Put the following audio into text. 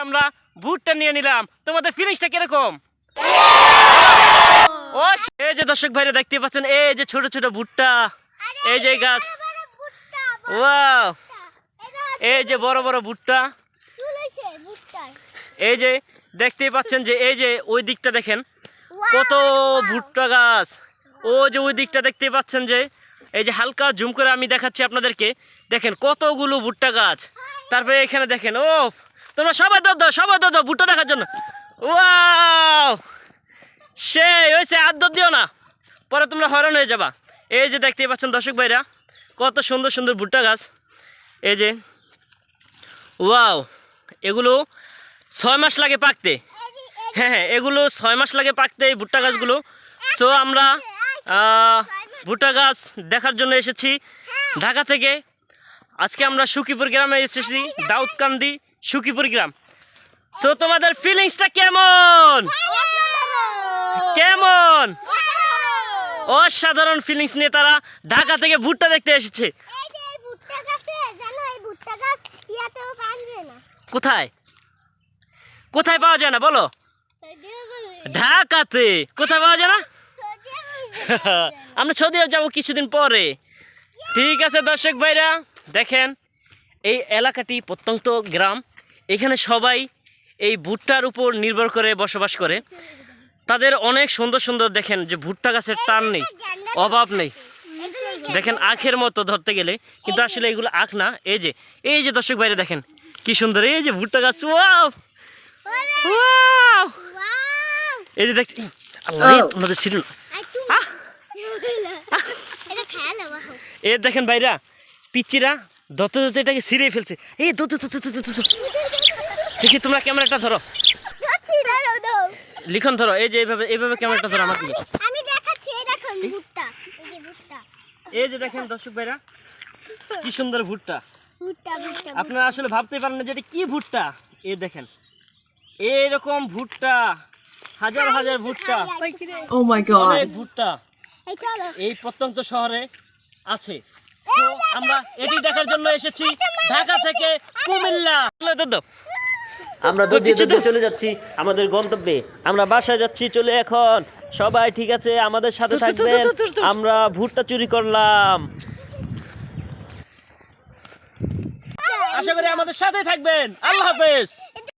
আমরা ভুট্টা নিয়ে নিলাম। তোমাদের ফিলিংসটা কীরকম? ও এই যে দর্শক ভাইরা দেখতে পাচ্ছেন এই যে ছোট ছোট ভুট্টা এই যে গাছ। ওয়াও। এই যে বড় বড় ভুট্টা এই যে দেখতেই পাচ্ছেন যে এই যে ওই দিকটা দেখেন কত ভুট্টা গাছ। ও যে ওই দিকটা দেখতে পাচ্ছেন যে এই যে হালকা জুম করে আমি দেখাচ্ছি আপনাদেরকে। দেখেন কতগুলো ভুট্টা গাছ। তারপরে এখানে দেখেন ও তোমরা সবাই দাও দাও, সবাই দাও দাও, ভুট্টা দেখার জন্য। ওয়াও! সেই, হয়েছে, আর দর দিও না। পরে তোমরা হয়রান হয়ে যাবা। এই যে দেখতেই পাচ্ছেন দর্শক ভাইরা, কত সুন্দর সুন্দর ভুট্টা গাছ। এই যে, ওয়াও, এগুলো ছয় মাস লাগে পাকতে। হ্যাঁ হ্যাঁ এগুলো ছয় মাস লাগে পাকতে এই ভুট্টা গাছগুলো। সো আমরা ভুট্টা গাছ দেখার জন্য এসেছি ঢাকা থেকে। আজকে আমরা সুকিপুর গ্রামে এসেছি, দাউদকান্দি। সুকিপুর গ্রাম। সো তোমাদের ফিলিংসটা কেমন? কেমন? অসাধারণ। ফিলিংস নিয়ে তারা ঢাকা থেকে ভুট্টা দেখতে এসেছে। কোথায়? কোথায় পাওয়া যায় না বলো। ঢাকাতে। কোথায় পাওয়া যায় না? আমরা সৌদি আরব যাব কিছুদিন পরে। ঠিক আছে দর্শক ভাইরা দেখেন এই এলাকাটি প্রত্যন্ত গ্রাম। এখানে সবাই এই ভুট্টার উপর নির্ভর করে বসবাস করে। তাদের অনেক সুন্দর সুন্দর দেখেন যে ভুট্টা গাছের টান নেই অভাব নেই। দেখেন আখের মতো ধরতে গেলে কিন্তু আসলে এগুলো আখ না এই যে এই যে দর্শক বাইরে দেখেন কি সুন্দর এই যে ভুট্টা গাছ ওয়াও! ওয়াও! এই যে দেখ আল্লাহ তোমাদের! এ দেখেন ভাইরা পিচ্চিরা দত দত এটাকে ছিঁড়ে ফেলছে। এই দত দত দত দত দত। দেখি তোমরা ক্যামেরাটা ধরো। লিখন ধরো এই যে এইভাবে এইভাবে ক্যামেরাটা ধরো আমার দিকে। আমি দেখাচ্ছি এই দেখুন ভুট্টা। এই যে ভুট্টা। এই যে দেখেন দর্শক ভাইরা কি সুন্দর ভুট্টা। আপনারা আসলে ভাবতে পারেন না যে এটা কি ভুট্টা। এই দেখেন এইরকম ভুট্টা হাজার হাজার ভুট্টা। my god. অনেক ভুট্টা। এই চলো। এই প্রত্যন্ত শহরে আছে। তো আমরা এটি দেখার জন্য এসেছি ঢাকা থেকে কুমিল্লা। দাদা। আমরা দৌড়িয়ে দৌড়িয়ে চলে যাচ্ছি আমাদের গন্তব্যে। আমরা বাসায় যাচ্ছি চলে এখন। সবাই ঠিক আছে? আমাদের সাথে থাকবেন। আমরা ভুট্টা চুরি করলাম। আশা করি আমাদের সাথে থাকবেন। আল্লাহ হাফেজ।